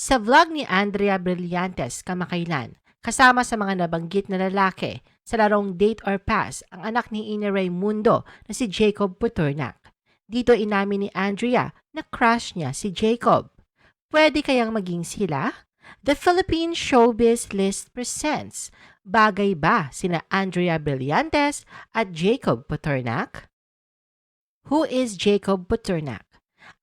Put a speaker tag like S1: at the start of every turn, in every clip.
S1: Sa vlog ni Andrea Brillantes kamakailan, kasama sa mga nabanggit na lalaki sa larong Date or Pass ang anak ni Ina Raimundo na si Jacob Puturnak. Dito inamin ni Andrea na crush niya si Jacob. Pwede kayang maging sila? The Philippine Showbiz List presents Bagay ba sina Andrea Brillantes at Jacob Puturnak? Who is Jacob Puturnak?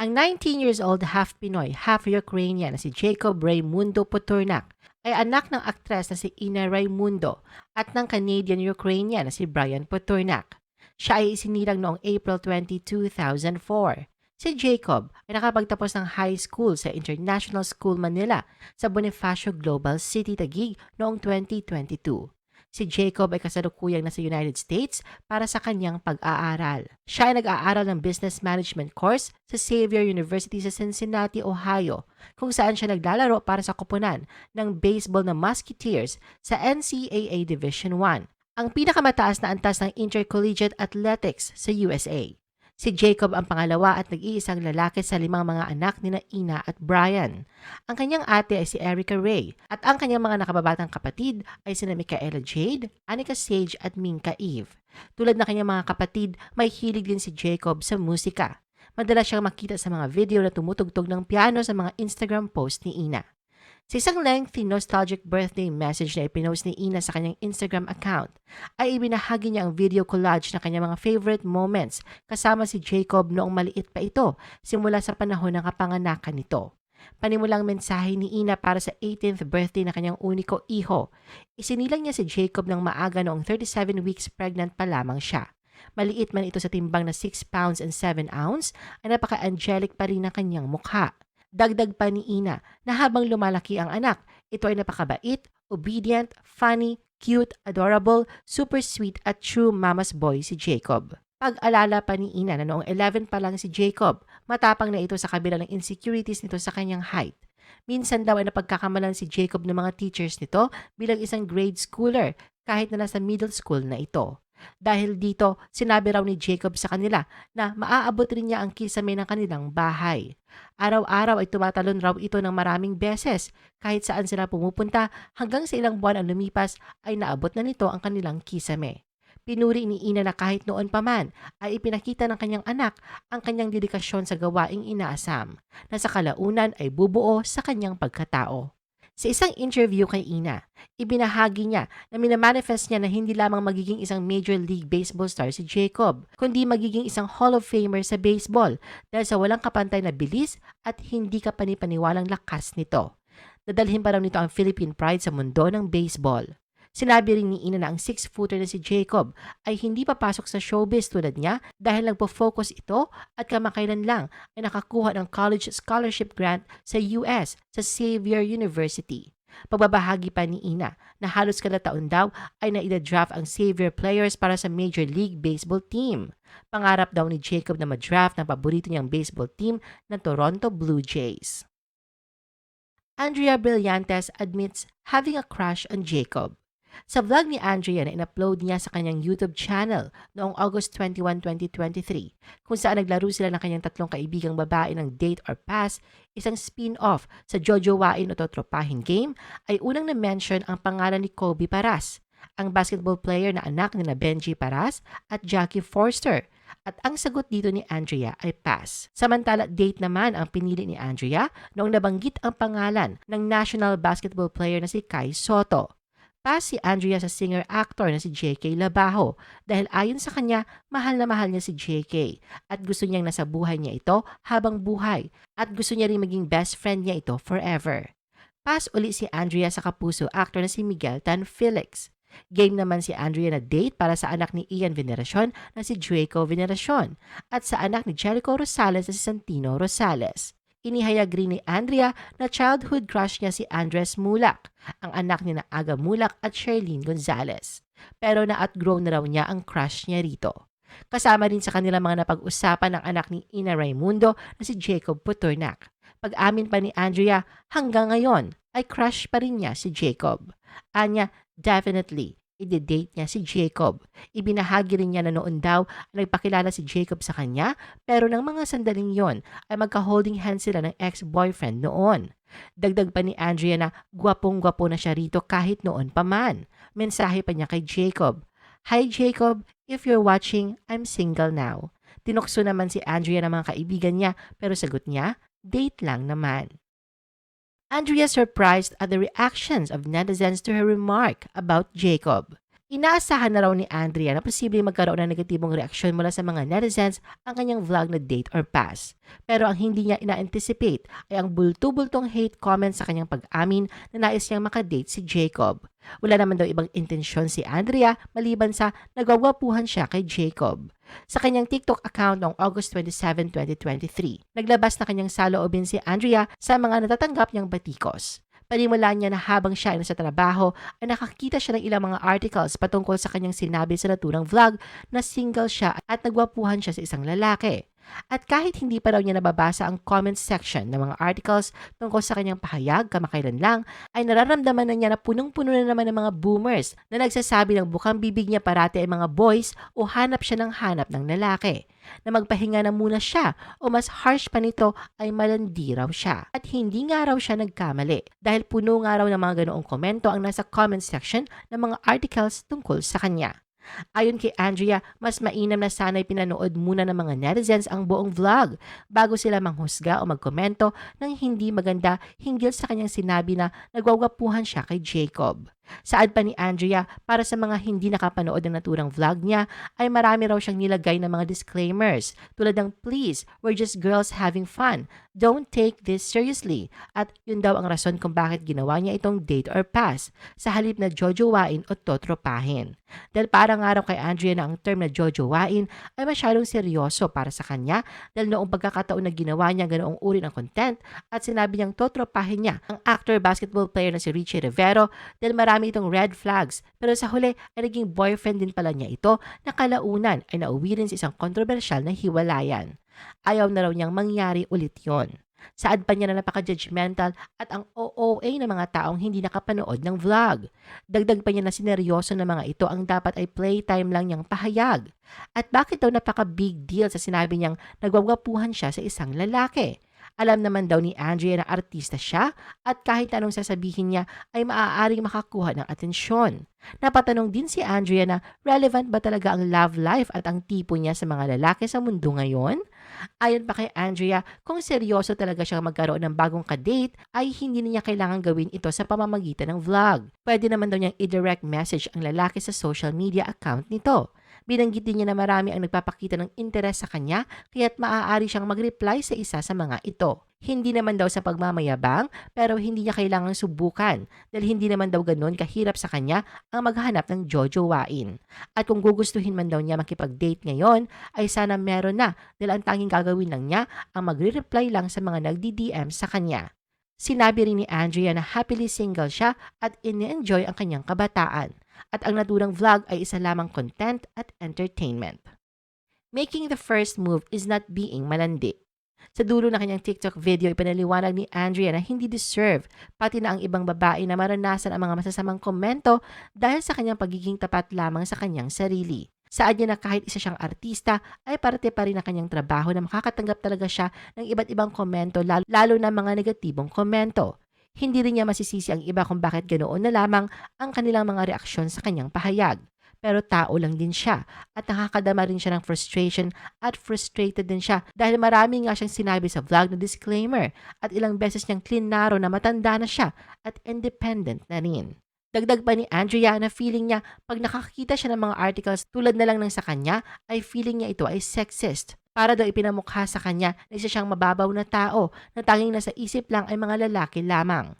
S1: Ang 19 years old half Pinoy, half Ukrainian na si Jacob Raimundo Puturnak ay anak ng aktres na si Ina Raimundo at ng Canadian-Ukrainian na si Brian Puturnak. Siya ay isinilang noong April 20, 2004. Si Jacob ay nakapagtapos ng high school sa International School Manila sa Bonifacio Global City, Taguig noong 2022. Si Jacob ay kasalukuyang nasa United States para sa kanyang pag-aaral. Siya ay nag-aaral ng Business Management course sa Xavier University sa Cincinnati, Ohio, kung saan siya naglalaro para sa koponan ng baseball na Musketeers sa NCAA Division 1, ang pinakamataas na antas ng intercollegiate athletics sa USA. Si Jacob ang pangalawa at nag-iisang lalaki sa limang mga anak ni Ina at Brian. Ang kanyang ate ay si Erica Ray at ang kanyang mga nakababatang kapatid ay sina Micaela Jade, Anika Sage at Minka Eve. Tulad ng kanyang mga kapatid, may hilig din si Jacob sa musika. Madalas siyang makita sa mga video na tumutugtog ng piano sa mga Instagram post ni Ina. Sa isang lengthy nostalgic birthday message na ipinost ni Ina sa kanyang Instagram account, ay ibinahagi niya ang video collage na kanyang mga favorite moments kasama si Jacob noong maliit pa ito simula sa panahon ng kapanganakan nito. Panimulang mensahe ni Ina para sa 18th birthday na kanyang uniko iho. Isinilang niya si Jacob ng maaga noong 37 weeks pregnant pa lamang siya. Maliit man ito sa timbang na 6 pounds and 7 ounce, ay napaka-angelic pa rin na kanyang mukha. Dagdag pa ni Ina na habang lumalaki ang anak, ito ay napakabait, obedient, funny, cute, adorable, super sweet at true mama's boy si Jacob. Pag-alala pa ni Ina na noong 11 pa lang si Jacob, matapang na ito sa kabila ng insecurities nito sa kanyang height. Minsan daw ay napagkakamalan si Jacob ng mga teachers nito bilang isang grade schooler kahit na nasa middle school na ito. Dahil dito, sinabi raw ni Jacob sa kanila na maaabot rin niya ang kisame ng kanilang bahay. Araw-araw ay tumatalon raw ito ng maraming beses. Kahit saan sila pumupunta, hanggang sa ilang buwan ang lumipas ay naabot na nito ang kanilang kisame. Pinuri ni Ina na kahit noon pa man ay ipinakita ng kanyang anak ang kanyang dedikasyon sa gawaing inaasam na sa kalaunan ay bubuo sa kanyang pagkatao. Sa isang interview kay Ina, ibinahagi niya na minamanifest niya na hindi lamang magiging isang Major League Baseball star si Jacob, kundi magiging isang Hall of Famer sa baseball dahil sa walang kapantay na bilis at hindi ka panipaniwalang lakas nito. Dadalhin pa raw nito ang Philippine pride sa mundo ng baseball. Sinabi rin ni Ina na ang six-footer na si Jacob ay hindi papasok sa showbiz tulad niya dahil nagpo-focus ito at kamakailan lang ay nakakuha ng college scholarship grant sa US sa Xavier University. Pagbabahagi pa ni Ina na halos kada taon daw ay naida-draft ang Xavier players para sa Major League Baseball team. Pangarap daw ni Jacob na ma-draft ng paborito niyang baseball team ng Toronto Blue Jays. Andrea Brillantes admits having a crush on Jacob. Sa vlog ni Andrea na in-upload niya sa kanyang YouTube channel noong August 21, 2023, kung saan naglaro sila ng kanyang tatlong kaibigang babae ng Date or Pass, isang spin-off sa Jojowain o Totropahin game, ay unang na-mention ang pangalan ni Kobe Paras, ang basketball player na anak ni na Benji Paras at Jackie Forster, at ang sagot dito ni Andrea ay pass. Samantala, date naman ang pinili ni Andrea noong nabanggit ang pangalan ng national basketball player na si Kai Soto pa si Andrea sa singer-actor na si JK Labajo dahil ayon sa kanya, mahal na mahal niya si JK at gusto niyang nasa buhay niya ito habang buhay at gusto niya rin maging best friend niya ito forever. Pass uli si Andrea sa kapuso actor na si Miguel Tan Felix. Game naman si Andrea na date para sa anak ni Ian Veneracion na si Draco Veneracion at sa anak ni Jericho Rosales na si Santino Rosales. Inihayag rin ni Andrea na childhood crush niya si Andres Mulak, ang anak ni na Aga Mulak at Sherlyn Gonzalez. Pero na-outgrow na raw niya ang crush niya rito. Kasama rin sa kanila mga napag-usapan ng anak ni Ina Raimundo na si Jacob Puturnak. Pag-amin pa ni Andrea, hanggang ngayon ay crush pa rin niya si Jacob. Anya, definitely, i-date niya si Jacob. Ibinahagi rin niya na noon daw ay nagpakilala si Jacob sa kanya pero ng mga sandaling yon ay magka-holding hands sila ng ex-boyfriend noon. Dagdag pa ni Andrea na gwapong-gwapo na siya rito kahit noon pa man. Mensahe pa niya kay Jacob. Hi Jacob, if you're watching, I'm single now. Tinukso naman si Andrea ng mga kaibigan niya pero sagot niya, date lang naman. Andrea surprised at the reactions of netizens to her remark about Jacob. Inaasahan na raw ni Andrea na posible magkaroon ng negatibong reaksyon mula sa mga netizens ang kanyang vlog na date or pass. Pero ang hindi niya ina-anticipate ay ang bulto-bultong hate comments sa kanyang pag-amin na nais niyang makadate si Jacob. Wala naman daw ibang intensyon si Andrea maliban sa nagwagwapuhan siya kay Jacob. Sa kanyang TikTok account noong August 27, 2023, naglabas na kanyang saloobin si Andrea sa mga natatanggap niyang batikos. Panimulaan niya na habang siya ay nasa trabaho ay nakakita siya ng ilang mga articles patungkol sa kanyang sinabi sa naturang vlog na single siya at nagwapuhan siya sa isang lalaki. At kahit hindi pa raw niya nababasa ang comment section ng mga articles tungkol sa kanyang pahayag kamakailan lang, ay nararamdaman na niya na punong-puno na naman ng mga boomers na nagsasabi ng bukang bibig niya parati ay mga boys o hanap siya ng hanap ng lalaki. Na magpahinga na muna siya o mas harsh pa nito ay malandi raw siya. At hindi nga raw siya nagkamali dahil puno nga raw ng mga ganoong komento ang nasa comment section ng mga articles tungkol sa kanya. Ayon kay Andrea, mas mainam na sana'y pinanood muna ng mga netizens ang buong vlog bago sila manghusga o magkomento ng hindi maganda hinggil sa kanyang sinabi na nagwawgapuhan siya kay Jacob. Saad pa ni Andrea, para sa mga hindi nakapanood ng naturang vlog niya, ay marami raw siyang nilagay ng mga disclaimers tulad ng please, we're just girls having fun. Don't take this seriously. At yun daw ang rason kung bakit ginawa niya itong date or pass sa halip na jojowain o totropahin. Dahil parang araw kay Andrea na ang term na jojowain ay masyadong seryoso para sa kanya dahil noong pagkakataon na ginawa niya ganoong uri ng content at sinabi niyang totropahin niya ang actor basketball player na si Richie Rivero dahil marami marami itong red flags pero sa huli ay naging boyfriend din pala niya ito na kalaunan ay nauwi rin sa isang kontrobersyal na hiwalayan. Ayaw na raw niyang mangyari ulit yon. Saad pa niya na napaka-judgmental at ang OOA ng mga taong hindi nakapanood ng vlog. Dagdag pa niya na sineryoso ng mga ito ang dapat ay playtime lang niyang pahayag. At bakit daw napaka-big deal sa sinabi niyang nagwagwapuhan siya sa isang lalaki? Alam naman daw ni Andrea na artista siya at kahit anong sasabihin niya ay maaaring makakuha ng atensyon. Napatanong din si Andrea na relevant ba talaga ang love life at ang tipo niya sa mga lalaki sa mundo ngayon? Ayon pa kay Andrea, kung seryoso talaga siyang magkaroon ng bagong kadate, ay hindi niya kailangan gawin ito sa pamamagitan ng vlog. Pwede naman daw niyang i-direct message ang lalaki sa social media account nito. Binanggit din niya na marami ang nagpapakita ng interes sa kanya kaya't maaari siyang mag-reply sa isa sa mga ito. Hindi naman daw sa pagmamayabang pero hindi niya kailangang subukan dahil hindi naman daw ganun kahirap sa kanya ang maghanap ng jojowain. At kung gugustuhin man daw niya makipag-date ngayon ay sana meron na dahil ang tanging gagawin lang niya ang magre-reply lang sa mga nagdi-DM sa kanya. Sinabi rin ni Andrea na happily single siya at ini-enjoy ang kanyang kabataan at ang naturang vlog ay isa lamang content at entertainment. Making the first move is not being malandi. Sa dulo ng kanyang TikTok video, ipinaliwanag ni Andrea na hindi deserve pati na ang ibang babae na maranasan ang mga masasamang komento dahil sa kanyang pagiging tapat lamang sa kanyang sarili. Saad niya na kahit isa siyang artista ay parte pa rin ang kanyang trabaho na makakatanggap talaga siya ng iba't ibang komento lalo, lalo na mga negatibong komento. Hindi rin niya masisisi ang iba kung bakit ganoon na lamang ang kanilang mga reaksyon sa kanyang pahayag. Pero tao lang din siya at nakakadama rin siya ng frustration at frustrated din siya dahil marami nga siyang sinabi sa vlog na disclaimer at ilang beses niyang klinaro na matanda na siya at independent na rin. Dagdag pa ni Andrea na feeling niya pag nakakita siya ng mga articles tulad na lang ng sa kanya ay feeling niya ito ay sexist para daw ipinamukha sa kanya na isa siyang mababaw na tao na tanging nasa isip lang ay mga lalaki lamang.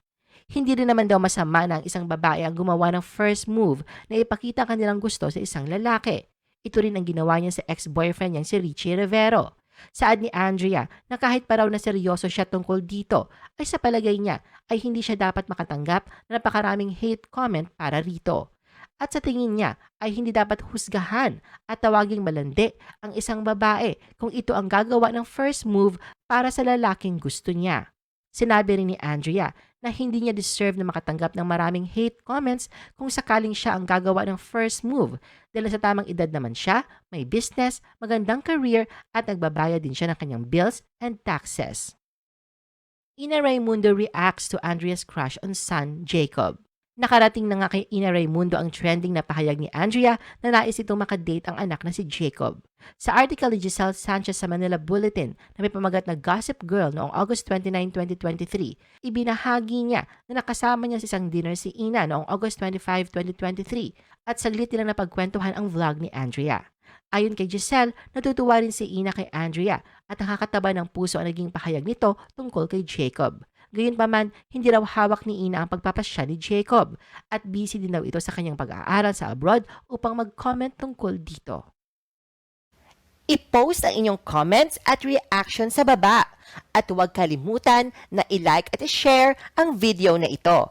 S1: Hindi rin naman daw masama na ang isang babae ang gumawa ng first move na ipakita kanilang gusto sa isang lalaki. Ito rin ang ginawa niya sa ex-boyfriend niyang si Richie Rivero. Saad ni Andrea na kahit pa raw na seryoso siya tungkol dito, ay sa palagay niya ay hindi siya dapat makatanggap na napakaraming hate comment para rito at sa tingin niya ay hindi dapat husgahan at tawaging malandi ang isang babae kung ito ang gagawa ng first move para sa lalaking gusto niya. Sinabi rin ni Andrea na hindi niya deserve na makatanggap ng maraming hate comments kung sakaling siya ang gagawa ng first move dahil sa tamang edad naman siya, may business, magandang career at nagbabayad din siya ng kanyang bills and taxes. Ina Raimundo reacts to Andrea's crush on son Jacob. Nakarating na nga kay Ina Raimundo ang trending na pahayag ni Andrea na nais itong makadate ang anak na si Jacob. Sa article ni Giselle Sanchez sa Manila Bulletin na may pamagat na Gossip Girl noong August 29, 2023, ibinahagi niya na nakasama niya sa isang dinner si Ina noong August 25, 2023 at saglit nilang napagkwentuhan ang vlog ni Andrea. Ayon kay Giselle, natutuwa rin si Ina kay Andrea at nakakataba ng puso ang naging pahayag nito tungkol kay Jacob. Gayunpaman, hindi raw hawak ni Ina ang pagpapasya ni Jacob at busy din daw ito sa kanyang pag-aaral sa abroad upang mag-comment tungkol dito. I-post ang inyong comments at reaction sa baba at huwag kalimutan na i-like at i-share ang video na ito.